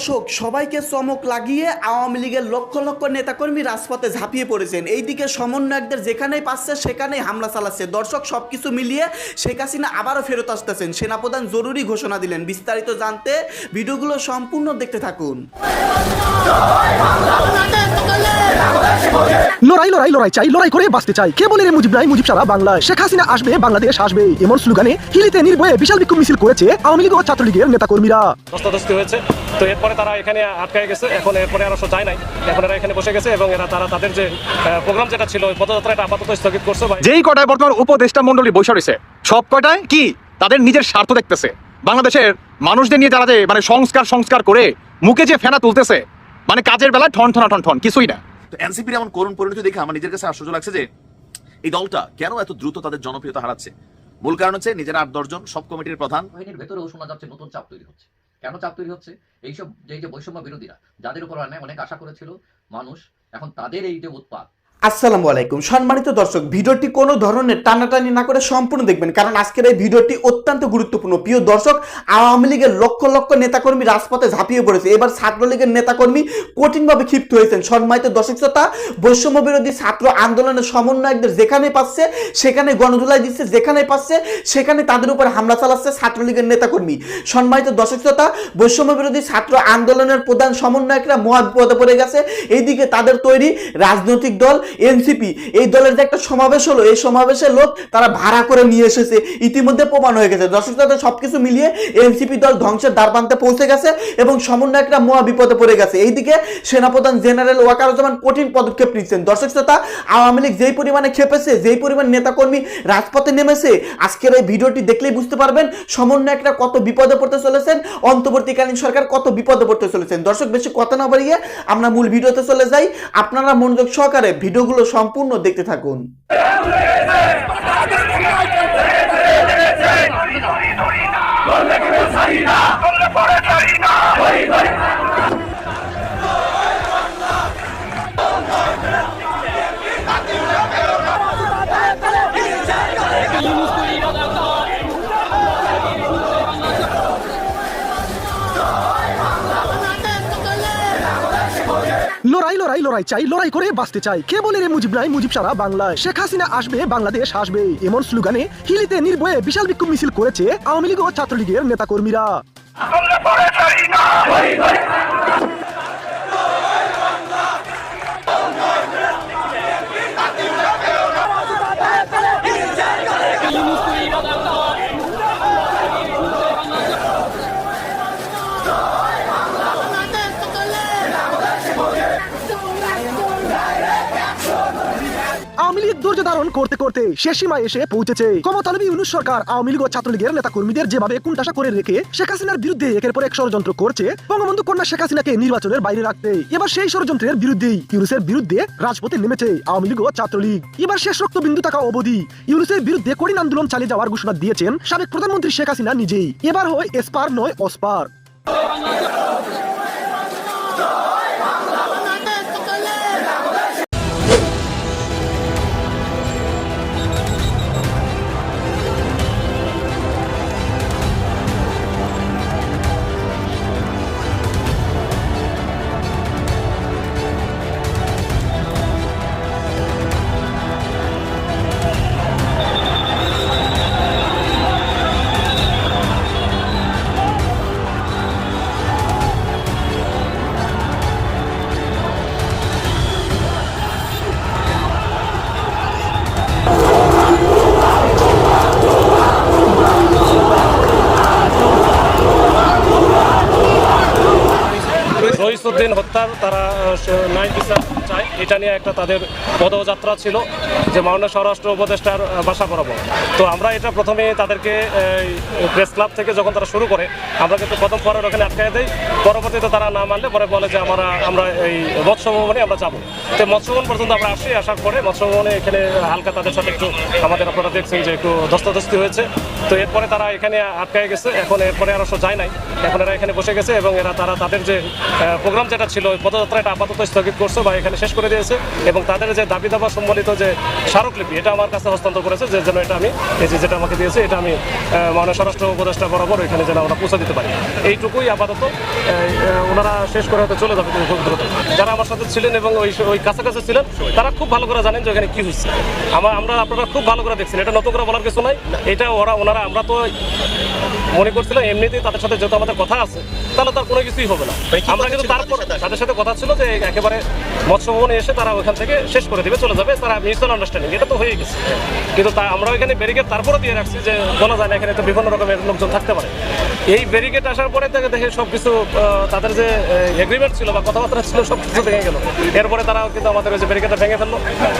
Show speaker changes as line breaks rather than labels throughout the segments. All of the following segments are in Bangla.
দর্শক সবাইকে চমক লাগিয়ে আওয়ামী লীগের লক্ষ লক্ষ নেতাকর্মী রাজপথে ঝাঁপিয়ে পড়েছেন। এইদিকে সমন্বয়কদের যেখানেই পাচ্ছে সেখানেই হামলা চালাচ্ছে। দর্শক সবকিছু মিলিয়ে শেখ হাসিনা আবারও ফেরত আসতেছেন। সেনাপ্রধান জরুরি ঘোষণা দিলেন। বিস্তারিত জানতে ভিডিওগুলো সম্পূর্ণ দেখতে থাকুন।
লড়াই লড়াই লড়াই চাই লড়াই করে বাঁচতে চাই। কে বলে রে মুজিব নাই? মুজিব সারা বাংলায়। শেখ হাসিনা আসবে বাংলাদেশ আসবে। এমন স্লোগানে হিলিতে নির্ভয়ে বিশাল বিক্ষোভ মিছিল করেছে আওয়ামী লীগ ও ছাত্রলীগের নেতাকর্মীরা।
হয়েছে। তো এরপরে তারা এখানে আটকায় গেছে। এখন এরপরে আর যায় নাই। এখন এরা এখানে বসে গেছে এবং এরা তারা তাদের যে প্রোগ্রাম যেটা ছিল পদযাত্রা এটা আপাতত স্থগিত করছে
যেই কটায় বর্তমান উপদেষ্টা মন্ডলী বৈশা রয়েছে সব কটায় কি তাদের নিজের স্বার্থ দেখতেছে? বাংলাদেশের মানুষদের নিয়ে তারা যে মানে সংস্কার সংস্কার করে মুখে যে ফেনা তুলতেছে মানে কাজের বেলায় ঠন ঠনা ঠন ঠন কিছুই না।
তো এনসিপির এমন করুণ পরিণতি দেখে আমার নিজের কাছে আশ্চর্য লাগছে যে এই দলটা কেন এত দ্রুত তাদের জনপ্রিয়তা হারাচ্ছে? মূল কারণ হচ্ছে নিজেরা আট দশজন সব কমিটির প্রধান।
বাহিনীর ভেতরেও শোনা যাচ্ছে নতুন চাপ তৈরি হচ্ছে। কেন চাপ তৈরি হচ্ছে? এইসব যে যে বৈষম্য বিরোধীরা, যাদের উপর অনেক আশা করেছিল মানুষ, এখন তাদের এই যে উৎপাদ
আসসালামু আলাইকুম। সম্মানিত দর্শক, ভিডিওটি কোনো ধরনের টানাটানি না করে সম্পূর্ণ দেখবেন, কারণ আজকের এই ভিডিওটি অত্যন্ত গুরুত্বপূর্ণ। প্রিয় দর্শক, আওয়ামী লীগের লক্ষ লক্ষ নেতাকর্মী রাজপথে ঝাঁপিয়ে পড়েছে। এবার ছাত্রলীগের নেতাকর্মী কঠিনভাবে ক্ষিপ্ত হয়েছেন। সম্মানিত দর্শক শ্রোতা বৈষম্য বিরোধী ছাত্র আন্দোলনের সমন্বয়কদের যেখানে পাচ্ছে, সেখানে গণধুলাই দিচ্ছে, যেখানে পাচ্ছে, সেখানে তাদের উপর হামলা চালাচ্ছে ছাত্রলীগের নেতাকর্মী। সম্মানিত দর্শক শ্রোতা বৈষম্য বিরোধী ছাত্র আন্দোলনের প্রধান সমন্বয়করা মহা বিপদে পড়ে গেছে। এইদিকে তাদের তৈরি রাজনৈতিক দল এনসিপি, এই দলের যে একটা সমাবেশ হলো, এই সমাবেশের লোক তারা ভাড়া করে নিয়ে এসেছে। ইতিমধ্যে প্রমাণ হয়ে গেছে। দর্শক শ্রোতা, সবকিছু মিলিয়ে এনসিপি দল ধ্বংসের দ্বারপ্রান্তে পৌঁছে গেছে এবং সমন্বয়করা মহা বিপদে পড়ে গেছে। এইদিকে সেনাপ্রধান জেনারেল ওয়াকারুজ্জামান কঠিন পদক্ষেপ নিচ্ছেন। দর্শক শ্রোতা, আওয়ামী লীগ যেই পরিমাণে খেপেছে, যেই পরিমাণ নেতাকর্মী রাজপথে নেমেছে, আজকের এই ভিডিওটি দেখলেই বুঝতে পারবেন সমন্বয়করা কত বিপদে পড়তে চলেছেন, অন্তর্বর্তীকালীন সরকার কত বিপদে পড়তে চলেছেন। দর্শক, বেশি কথা না বাড়িয়ে আমরা মূল ভিডিওতে চলে যাই। আপনারা মনোযোগ সহকারে ভিডিওগুলো সম্পূর্ণ দেখতে থাকুন
লড়াই চাই, লড়াই করে বাঁচতে চাই। কে বলে রে মুজিব নাই, মুজিব সারা বাংলায়? শেখ হাসিনা আসবে, বাংলাদেশ আসবে। এমন স্লোগানে হিলিতে নির্ভয়ে বিশাল বিক্ষোভ মিছিল করেছে আওয়ামী লীগ ও ছাত্রলীগের নেতাকর্মীরা। ধারণ করতে করতে শেষ সীমায় এসে পৌঁছেছে। ক্ষমতালবী ইউনুস সরকার, আওয়ামী লীগ ও ছাত্রলীগের নেতা কর্মীদের যেভাবে কুণ্ঠাসা করে রেখে শেখ হাসিনার বিরুদ্ধে একের পর এক ষড়যন্ত্র করছে, বঙ্গবন্ধু কন্যা শেখ হাসিনাকে নির্বাচনের বাইরে রাখতে। এবার সেই ষড়যন্ত্রের বিরুদ্ধেই ইউনুসের বিরুদ্ধে রাজপথে নেমেছে আওয়ামী লীগ ও ছাত্রলীগ। এবার শেষ রক্তবিন্দু থাকা অবধি ইউনুসের বিরুদ্ধে কঠিন আন্দোলন চালিয়ে যাওয়ার ঘোষণা দিয়েছেন সাবেক প্রধানমন্ত্রী শেখ হাসিনা নিজেই। এবার হয় এসপার নয় অসপার।
রহিসুদ্দিন হত্যার তারা ন্যায় বিচার এটা নিয়ে একটা তাদের পদযাত্রা ছিল যে মাননীয় স্বরাষ্ট্র উপদেষ্টার বাসা বরাবর। তো আমরা এটা প্রথমে তাদেরকে প্রেস ক্লাব থেকে যখন তারা শুরু করে, আমরা কিন্তু প্রথম পরের ওখানে আটকায় দেই। পরবর্তীতে তারা না মানলে পরে বলে যে আমরা আমরা এই মৎস্য ভবনে আমরা যাব। তো মৎস্য ভবন পর্যন্ত আমরা আসি, আসার পরে মৎস্য ভবনে এখানে হালকা তাদের সাথে একটু, আমাদের আপনারা দেখছেন যে একটু ধস্তাধস্তি হয়েছে। তো এরপরে তারা এখানে আটকায় গেছে। এখন এরপরে আর যায় নাই। এখন এরা এখানে বসে গেছে এবং এরা তারা তাদের যে প্রোগ্রাম যেটা ছিল পদযাত্রা এটা আপাতত স্থগিত করছে বা এখানে শেষ করে দিয়েছে। পেয়েছে এবং তাদের যে দাবি দাবা সম্বলিত যে স্মারকলিপি, এটা আমার কাছে হস্তান্তর করেছে, যে যেন এটা আমি, এই যেটা আমাকে দিয়েছে, এটা আমি মাননীয় স্বরাষ্ট্র উপদেষ্টা বরাবর এখানে যেন আমরা পৌঁছে দিতে পারি। এইটুকুই আপাতত ওনারা শেষ করে হয়তো চলে যাবে খুব দ্রুত। যারা আমার সাথে ছিলেন এবং ওই ওই কাছাকাছি ছিলেন, তারা খুব ভালো করে জানেন যে এখানে কি হচ্ছে। আমার আমরা আপনারা খুব ভালো করে দেখছেন, এটা নতুন করে বলার কিছু নাই। এটা ওরা, ওনারা, আমরা তো মনে করছিলাম এমনিতেই তাদের সাথে যেহেতু আমাদের কথা আছে তাহলে তার কোনো কিছুই হবে না। আমরা কিন্তু তারপর তাদের সাথে কথা ছিল যে একেবারে মৎস্য ভবনে এসে তারা ওখান থেকে শেষ করে দেবে চলে যাবে তারা মিউচুয়াল আন্ডারস্ট্যান্ডিং এটা তো হয়ে গেছে। কিন্তু তা আমরা ওইখানে ব্যারিকেড তারপরে দিয়ে রাখছি যে বলা যায় না এখানে তো বিভিন্ন রকমের লোকজন থাকতে পারে। এই ব্যারিকেড আসার পরে থেকে দেখে সব কিছু তাদের যে এগ্রিমেন্ট ছিল বা কথাবার্তা ছিল সব কিছু ভেঙে গেল। এরপরে তারা কিন্তু আমাদের ওই যে ব্যারিকেডটা ভেঙে ফেলল।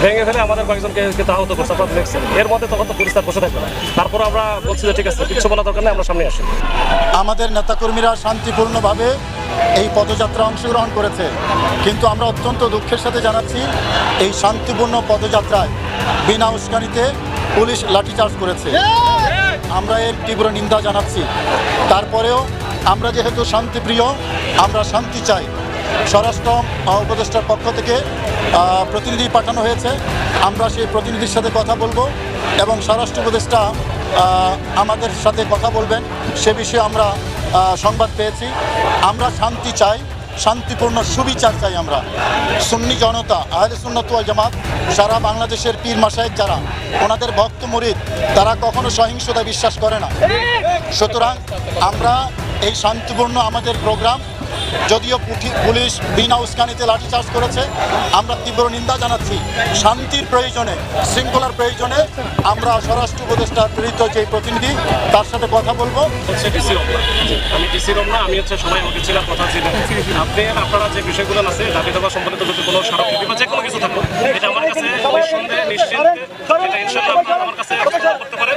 ভেঙে ফেলে আমাদের কয়েকজনকে কিন্তু আহত করছে আপনারা দেখছেন এর মধ্যে তখন তো পুলিশ বসে থাকবে না। তারপর আমরা বলছি যে, ঠিক আছে, কিছু বলা দরকার নেই, আমরা সামনে আসি।
আমাদের নেতাকর্মীরা শান্তিপূর্ণভাবে এই পদযাত্রা অংশগ্রহণ করেছে। কিন্তু আমরা অত্যন্ত দুঃখের সাথে জানাচ্ছি, এই শান্তিপূর্ণ পদযাত্রায় বিনা উস্কানিতে পুলিশ লাঠিচার্জ করেছে। আমরা এর তীব্র নিন্দা জানাচ্ছি। তারপরেও আমরা যেহেতু শান্তিপ্রিয়, আমরা শান্তি চাই। স্বরাষ্ট্র উপদেষ্টার পক্ষ থেকে প্রতিনিধি পাঠানো হয়েছে। আমরা সেই প্রতিনিধির সাথে কথা বলব এবং স্বরাষ্ট্র উপদেষ্টা আমাদের সাথে কথা বলবেন। সে বিষয়ে আমরা সংবাদ পেয়েছি। আমরা শান্তি চাই। শান্তিপূর্ণ সুবিচার চাই আমরা। সুন্নি জনতা, আহলে সুন্নতুয়া জামাত, সারা বাংলাদেশের পীর মাসায়েক যারা, ওনাদের ভক্ত মরিদ, তারা কখনো সহিংসতা বিশ্বাস করে না। সুতরাং আমরা এই শান্তিপূর্ণ আমাদের প্রোগ্রাম যদিও পুলিশ বিনা উস্কানিতে লাঠিচার্জ করেছে আমরা তীব্র নিন্দা জানাচ্ছি। শান্তির প্রয়োজনে শৃঙ্খলার প্রয়োজনে আমরা স্বরাষ্ট্র উপদেষ্টার প্রেরিত যে প্রতিনিধি তার সাথে কথা বলব।
হচ্ছে ডিসি রমনা। আমি ডিসি রমনা আমি হচ্ছে সবাই আমাকে ছিলাম কথা ছিল আপনি আপনারা যে বিষয়গুলো আছে দাবি দাবা সম্বলিত যদি কোনো বা যে কোনো কিছু থাকুক এটা আমার কাছে নিঃসন্দেহে নিশ্চিন্তে এটা ইনশাল্লাহ আপনারা আমার কাছে করতে পারেন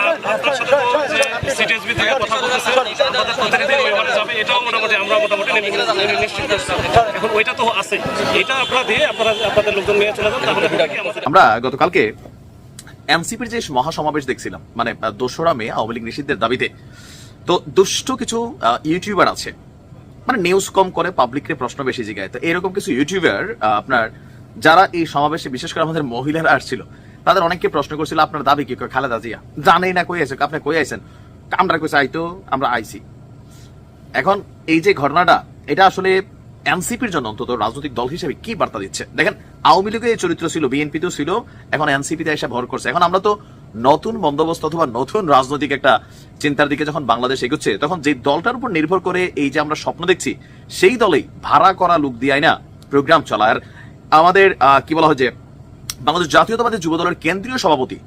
আর আপনার সাথে তো যে সিটিএসবি থেকে কথা বলতেছে আমাদের প্রতিনিধি ওইভাবে যাবে এটাও মোটামুটি আমরা মোটামুটি নি- নি- নিশ্চিত এখন ওইটা তো আছে। এটা আপনারা দিয়ে আপনারা আপনাদের লোকজন নিয়ে চলে যান তাহলে
আমরা গতকালকে এনসিপির যে মহাসমাবেশ দেখছিলাম মানে দোসরা মে আওয়ামী লীগ নিষিদ্ধের দাবিতে তো দুষ্ট কিছু ইউটিউবার আছে। মানে নিউজ কম করে পাবলিককে প্রশ্ন বেশি জিগায়। তো এরকম কিছু ইউটিউবার আপনার যারা এই সমাবেশে বিশেষ করে আমাদের মহিলারা আসছিল তাদের অনেককে প্রশ্ন করছিল আপনার দাবি কি? খালেদা জিয়া? জানেই না কই আছে আপনি কই আছেন আমরা কইছে আইতো আমরা আইছি। এখন এই যে ঘটনাটা, এটা আসলে এনসিপির জন্য অন্তত রাজনৈতিক দল হিসেবে কি বার্তা দিচ্ছে? দেখেন, আওয়ামী লীগের চরিত্র ছিল, বিএনপিতেও ছিল, এখন এনসিপিতে এসে ভর করছে। এখন আমরা তো নতুন বন্দোবস্ত অথবা নতুন রাজনৈতিক একটা চিন্তার দিকে যখন বাংলাদেশ এগোচ্ছে, তখন যে দলটার উপর নির্ভর করে এই যে আমরা স্বপ্ন দেখছি, সেই দলেই ভাড়া করা লোক দিয়ে না প্রোগ্রাম চলা আর আমাদের কি বলা হয় যে, বাংলাদেশ জাতীয়তাবাদী যুব দলের কেন্দ্রীয় সভাপতি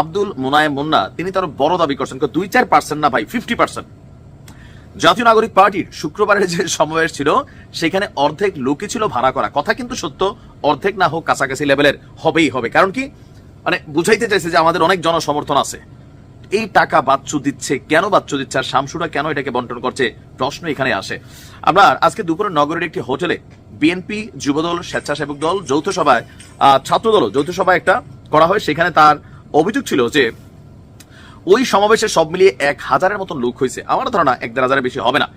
আব্দুল মুনায়েম মুন্না, তিনি তার বড় দাবি করছেন, দুই চার পার্সেন্ট না ভাই ফিফটি পার্সেন্ট জাতীয় নাগরিক পার্টির শুক্রবারের যে সমাবেশ ছিল, সেখানে অর্ধেক লোকই ছিল ভাড়া করা। কথা কিন্তু সত্য, অর্ধেক না হোক কাছাকাছি লেভেলের হবেই হবে। কারণ কি? মানে বুঝাইতে চাইছে যে আমাদের অনেক জনসমর্থন আছে। এই টাকা বাচ্চু দিচ্ছে কেন? বাচ্চু দিচ্ছে আর শামসুরা কেন এটাকে বন্টন করছে? প্রশ্ন এখানে আসে। আমরা আজকে দুপুরে নগরের একটি হোটেলে বিএনপি যুবদল, স্বেচ্ছাসেবক দল, যৌথ সভায় ছাত্রদল যৌথ সভায় একটা করা হয়। সেখানে তার অভিযোগ ছিল যে ওই সমাবেশে সব মিলিয়ে এক হাজারের মতন লোক হয়েছে। আমার ধারণা এক দেড় হাজারের বেশি হবে না।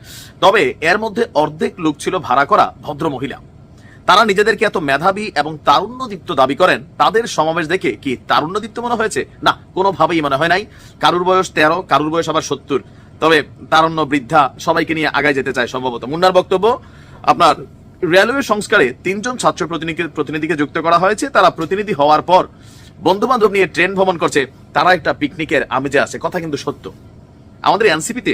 তবে এর মধ্যে অর্ধেক লোক ছিল ভাড়া করা ভদ্র মহিলা। তারা নিজেদেরকে এত মেধাবী এবং তারুণ্যদীপ্ত দাবি করেন, তাদের সমাবেশ দেখে কি তারুণ্যদীপ্ত মনে হয়েছে? না, কোনোভাবেই মনে হয় নাই। কারুর বয়স তেরো, কারুর বয়স আবার সত্তর। তবে তারুণ্য বৃদ্ধা সবাইকে নিয়ে আগায় যেতে চায় সম্ভবত। মুন্নার বক্তব্য, আপনার রেলওয়ে সংস্কারে তিনজন ছাত্র প্রতিনিধিকে প্রতিনিধিকে যুক্ত করা হয়েছে। তারা প্রতিনিধি হওয়ার পর বন্ধু বান্ধব নিয়ে ট্রেন ভ্রমণ করছে, তারা একটা পিকনিকের আমেজে আছে, কথা কিন্তু সত্য। আমাদের এনসিপিতে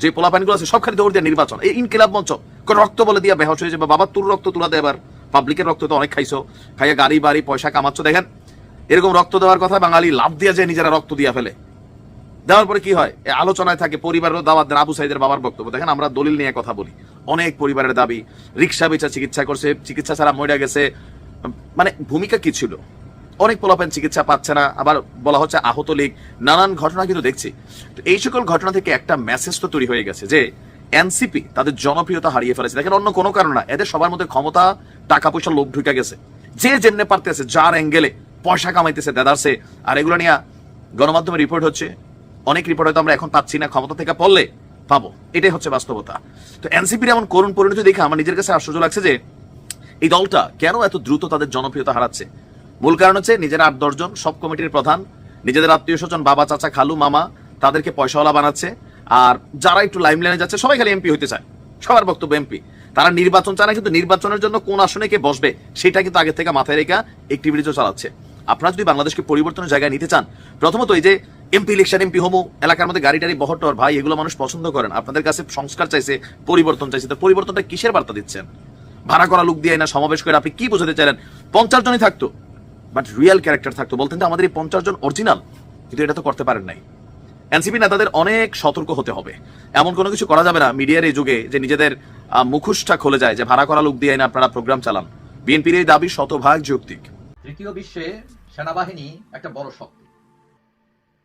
যে পোলাপানগুলো আছে সব খালি দৌড় দিয়ে নির্বাচন। এই ইনকিলাব মঞ্চ রক্ত বলে দিয়া বেহস হয়ে যাবে। বাবা, তোর রক্ত তুলা দে এবার। পাবলিকের রক্ত তো অনেক খাইছো। খাইয়া গাড়ি, বাড়ি, পয়সা কামাচ্ছ, দেখেন। এরকম রক্ত দেওয়ার কথা বাঙালি লাভ দিয়া যায়, নিজেরা রক্ত দিয়া ফেলে। দেওয়ার পরে কি হয়? আলোচনায় থাকে পরিবারেরও দাওয়াত দেন আবু সাইদের বাবার বক্তব্য। দেখেন, আমরা দলিল নিয়ে কথা বলি। অনেক পরিবারের দাবি, রিক্সা বেচা চিকিৎসা করছে, চিকিৎসা ছাড়া মরে গেছে। মানে ভূমিকা কি ছিল? অনেক পোলাপেন চিকিৎসা পাচ্ছে না, আবার বলা হচ্ছে আহত লীগ, নানান ঘটনা কিন্তু দেখছি। তো এই সকল ঘটনা থেকে একটা মেসেজ তো তৈরি হয়ে গেছে যে এনসিপি তাদের জনপ্রিয়তা হারিয়ে ফেলেছে। দেখেন, অন্য কোনো কারণ না, এদের সবার মধ্যে ক্ষমতা টাকা পয়সা লোভ ঢুকে গেছে। যে জেনে পারতেছে, যার অ্যাঙ্গেলে পয়সা কামাইতেছে দেদারছে আর এগুলো নিয়ে গণমাধ্যমে রিপোর্ট হচ্ছে। অনেক রিপোর্ট হয়তো আমরা এখন পাচ্ছি না, ক্ষমতা থেকে পড়লে পাবো। এটাই হচ্ছে বাস্তবতা। তো এনসিপির এমন করুণ পরিণতি দেখে আমার নিজের কাছে আশ্চর্য লাগছে যে, এই দলটা কেন এত দ্রুত তাদের জনপ্রিয়তা হারাচ্ছে? মূল কারণ হচ্ছে নিজেরা আট দশজন সব কমিটির প্রধান, নিজেদের আত্মীয় স্বজন, বাবা, চাচা, খালু, মামা, তাদেরকে পয়সাওয়ালা বানাচ্ছে, আর যারা একটু লাইম লাইনে যাচ্ছে, সবাই খালি এমপি হতে চায়। সবার বক্তব্য এমপি। তারা নির্বাচন চায় না, কিন্তু নির্বাচনের জন্য কোন আসনে কে বসবে, সেটা কিন্তু আগে থেকে মাথায় রেখা অ্যাক্টিভিটিজও চালাচ্ছে। আপনারা যদি বাংলাদেশকে পরিবর্তনের জায়গায় নিতে চান, প্রথমত এই যে এমপি ইলেকশন, এমপি হোমো, এলাকার মধ্যে গাড়ি, টাড়ি বহটর ভাই, এগুলো মানুষ পছন্দ করেন। আপনাদের কাছে সংস্কার চাইছে, পরিবর্তন চাইছে, তো পরিবর্তনটা কিসের বার্তা দিচ্ছেন? ভাড়া করা লোক দিয়ে না সমাবেশ করে আপনি কি বোঝাতে চাইলেন? পঞ্চাশ জনই থাকতো। বাট রিয়েল ক্যারেক্টার থাকতো। বলতেন যে আমাদের এই পঞ্চাশ জন অরিজিনাল কিন্তু এটা তো করতে পারেন নাই। এনসিপি নেতাদের অনেক সতর্ক হতে হবে। এমন কোনো কিছু করা যাবে না মিডিয়ার এই যুগে যে নিজেদের মুখোশটা খুলে যায় যে ভাড়া করা লোক দিয়ে আপনারা প্রোগ্রাম চালান। বিএনপির এই দাবি শতভাগ যৌক্তিক।
তৃতীয় বিশ্বে সেনাবাহিনী একটা বড় শক্তি।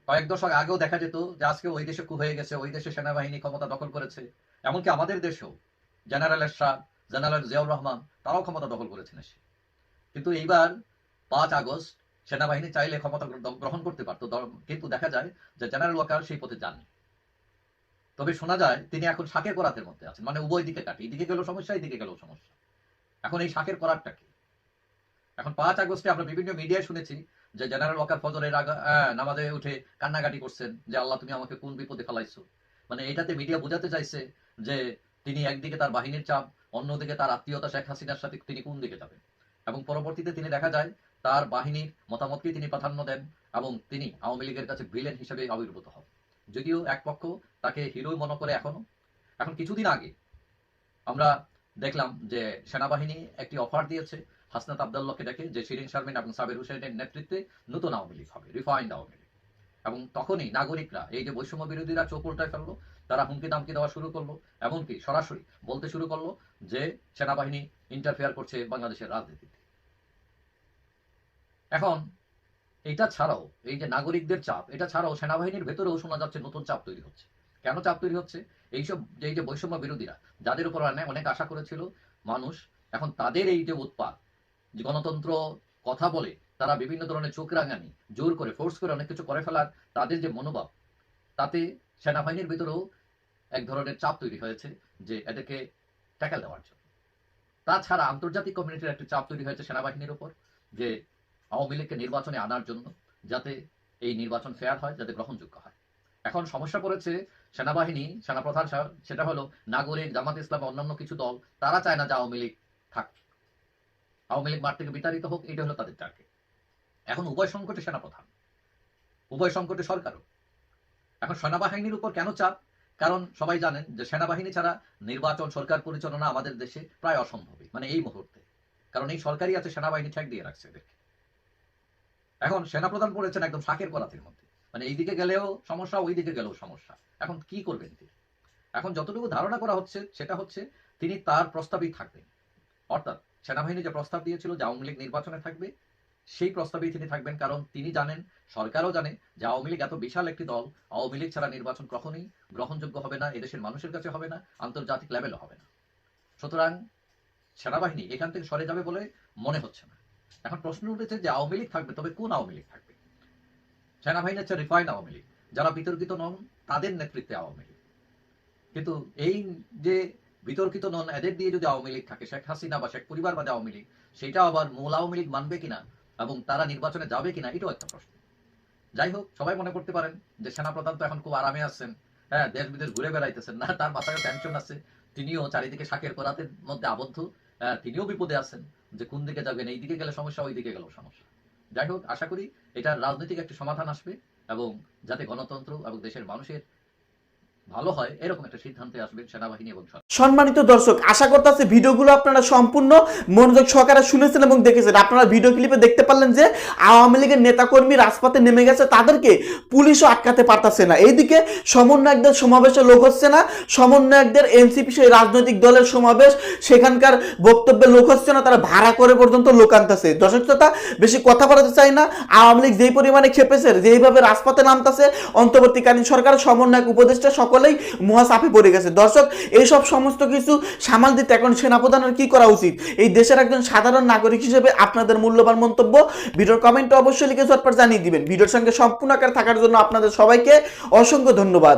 কয়েক দশক আগেও দেখা যেত যে আজকে ওই দেশে কু হয়ে গেছে, ওই দেশে সেনাবাহিনী ক্ষমতা দখল করেছে। এমনকি আমাদের দেশেও জেনারেল এরশাদ, জেনারেল জিয়াউর রহমান, তারাও ক্ষমতা দখল করেছেন কিন্তু এইবার পাঁচ আগস্ট সেনাবাহিনী চাইলে ক্ষমতা গ্রহণ করতে পারতো। কিন্তু দেখা যায় যে জেনারেল ওয়াকার সেই পথে যাননি। তবে শোনা যায় তিনি এখন শাকের করাতের মধ্যে আছেন। মানে উভয় দিকে কাটে এদিকে গেলেও সমস্যা, এদিকে গেলেও সমস্যা। এখন এই শাকের করারটা কি? এখন পাঁচ আগস্টে আমরা বিভিন্ন মিডিয়ায় শুনেছি যে জেনারেল ওয়াকার ফজরের নামাজে উঠে কান্নাকাটি করছেন যে, আল্লাহ, তুমি আমাকে কোন বিপদে ফেলাইছো? মানে এটাতে মিডিয়া বোঝাতে চাইছে যে তিনি একদিকে তার বাহিনীর চাপ, অন্যদিকে তার আত্মীয়তা শেখ হাসিনার সাথে তিনি কোন দিকে যাবেন? এবং পরবর্তীতে তিনি দেখা যায় তার বাহিনীর মতামতকেই তিনি প্রাধান্য দেন এবং তিনি আওয়ামী লীগের কাছে ভিলেন হিসেবে আবির্ভূত হন। যদিও এক পক্ষ তাকে হিরো মনে করে এখনও। এখন কিছুদিন আগে আমরা দেখলাম যে সেনাবাহিনী একটি অফার দিয়েছে। হাসনাত আবদাল্লাহকে ডেকে যে শিরিন শারমিন এবং সাবির হুসেনের নেতৃত্বে নতুন আওয়ামী লীগ হবে রিফাইন্ড আওয়ামী লীগ। এবং তখনই নাগরিকরা, এই যে বৈষম্য বিরোধীরা চোখ উল্টায় ফেলল, তারা হুমকি দামকি দেওয়া শুরু করল, এমনকি সরাসরি বলতে শুরু করল যে সেনাবাহিনী ইন্টারফেয়ার করছে বাংলাদেশের রাজনীতিতে। এখন, এটা ছাড়াও এই যে নাগরিকদের চাপ, এটা ছাড়াও সেনাবাহিনীর ভেতরেও শোনা যাচ্ছে নতুন চাপ তৈরি হচ্ছে। কেন চাপ তৈরি হচ্ছে? এইসব যে এই যে বৈষম্য বিরোধীরা, যাদের উপর অনেক আশা করেছিল মানুষ, এখন তাদের এই যে উৎপাদ গণতন্ত্র কথা বলে তারা বিভিন্ন ধরনের চোখ রাঙানি, জোর করে ফোর্স করে অনেক কিছু করে ফেলার তাদের যে মনোভাব, তাতে সেনাবাহিনীর ভিতরেও এক ধরনের চাপ তৈরি হয়েছে যে এদেরকে ট্যাকেল দেওয়ার জন্য। তাছাড়া আন্তর্জাতিক কমিউনিটির একটা চাপ তৈরি হয়েছে সেনাবাহিনীর উপর, যে আওয়ামী লীগকে নির্বাচনে আনার জন্য যাতে এই নির্বাচন ফেয়ার হয়, যাতে গ্রহণযোগ্য হয়। এখন সমস্যা পড়েছে সেনাবাহিনী, সেনাপ্রধান সেটা হলো নাগরিক, জামাত ইসলাম অন্যান্য কিছু দল, তারা চায় না যে আওয়ামী লীগ থাক। আওয়ামী লীগ মাঠ থেকে বিতাড়িত হোক এটা হলো তাদের টার্গেট এখন উভয় সংকটে সেনাপ্রধান, উভয় সংকটে সরকারও। এখন সেনাবাহিনীর উপর কেন চাপ? কারণ সবাই জানেন যে সেনাবাহিনী ছাড়া নির্বাচন, সরকার পরিচালনা আমাদের দেশে প্রায় অসম্ভবই মানে এই মুহূর্তে। কারণ এই সরকারই আছে, সেনাবাহিনী ঠেক দিয়ে রাখছে এদেরকে। এখন সেনাপ্রধান পড়েছেন একদম শাকের করাতের মধ্যে। মানে এইদিকে গেলেও সমস্যা ওই দিকে গেলেও সমস্যা। এখন কি করবেন তিনি? এখন যতটুকু ধারণা করা হচ্ছে, সেটা হচ্ছে তিনি তার প্রস্তাবেই থাকবেন। অর্থাৎ সেনাবাহিনী যে প্রস্তাব দিয়েছিল যে আওয়ামী লীগ নির্বাচনে থাকবে, সেই প্রস্তাবেই তিনি থাকবেন। কারণ তিনি জানেন, সরকারও জানে যে আওয়ামী লীগ এত বিশাল একটি দল, আওয়ামী লীগ ছাড়া নির্বাচন কখনোই গ্রহণযোগ্য হবে না, এদেশের মানুষের কাছে হবে না, আন্তর্জাতিক লেভেলও হবে না। সুতরাং সেনাবাহিনী এখান থেকে সরে যাবে বলে মনে হচ্ছে না। এখন প্রশ্ন উঠেছে যে আওয়ামী লীগ থাকবে, তবে কোন আওয়ামী লীগ থাকবে? সেনাবাহিনী হচ্ছে রিফাইন্ড আওয়ামী লীগ, যারা বিতর্কিত নন, তাদের নেতৃত্বে আওয়ামী লীগ। কিন্তু এই যে বিতর্কিত নন, এদের দিয়ে যদি আওয়ামী লীগ থাকে, শেখ হাসিনা বা শেখ পরিবারবাদী আওয়ামী লীগ, সেটা আবার মূল আওয়ামী লীগ মানবে কিনা এবং তারা নির্বাচনে যাবে কিনা, এটাও একটা প্রশ্ন। যাই হোক, সবাই মনে করতে পারেন যে সেনাপ্রধান তো এখন খুব আরামে আছেন। হ্যাঁ দেশ বিদেশ ঘুরে বেড়াইতেছেন না, তার মাথায় টেনশন আছে। তিনিও চারিদিকে শাকের করাতের মধ্যে আবদ্ধ। তিনিও বিপদে আছেন। যে কোন দিকে যাবেন, এই দিকে গেলে সমস্যা, ওই দিকে গেলেও সমস্যা। যাই হোক, আশা করি এটার রাজনৈতিক একটি সমাধান আসবে এবং যাতে গণতন্ত্র এবং দেশের মানুষের ভালো হয়, এরকম একটা সিদ্ধান্তে আসবে সেনাবাহিনী এবং
সম্মানিত দর্শক, আশা করতেছি ভিডিওগুলো আপনারা সম্পূর্ণ মনোযোগ সহকারে শুনেছেন এবং দেখেছেন। আপনারা ভিডিও ক্লিপে দেখতে পারলেন যে আওয়ামী লীগের নেতাকর্মী রাজপথে নেমে গেছে, তাদেরকে পুলিশও আটকাতে পারতেছে না। এইদিকে সমন্বয়কদের সমাবেশে লোক হচ্ছে না, সমন্বয়কদের এনসিপি সেই রাজনৈতিক দলের সমাবেশ, সেখানকার বক্তব্যে লোক হচ্ছে না, তারা ভাড়া করে পর্যন্ত লোক আনতেছে। দর্শক শ্রোতা, বেশি কথা বলাতে চাই না, আওয়ামী লীগ যেই পরিমাণে খেপেছে, যেইভাবে রাজপথে নামতেছে, অন্তর্বর্তীকালীন সরকার সমন্বয়ক, উপদেষ্টা সকলেই মহাসাপে পড়ে গেছে। দর্শক, এইসব সমস্ত কিছু সামাল দিতে এখন সেনাপ্রধানের কি করা উচিত? এই দেশের একজন সাধারণ নাগরিক হিসেবে আপনাদের মূল্যবান মন্তব্য ভিডিওর কমেন্টে অবশ্যই লিখে ঝটপট জানিয়ে দিবেন। ভিডিওর সঙ্গে সম্পূর্ণ আকার থাকার জন্য আপনাদের সবাইকে অসংখ্য ধন্যবাদ।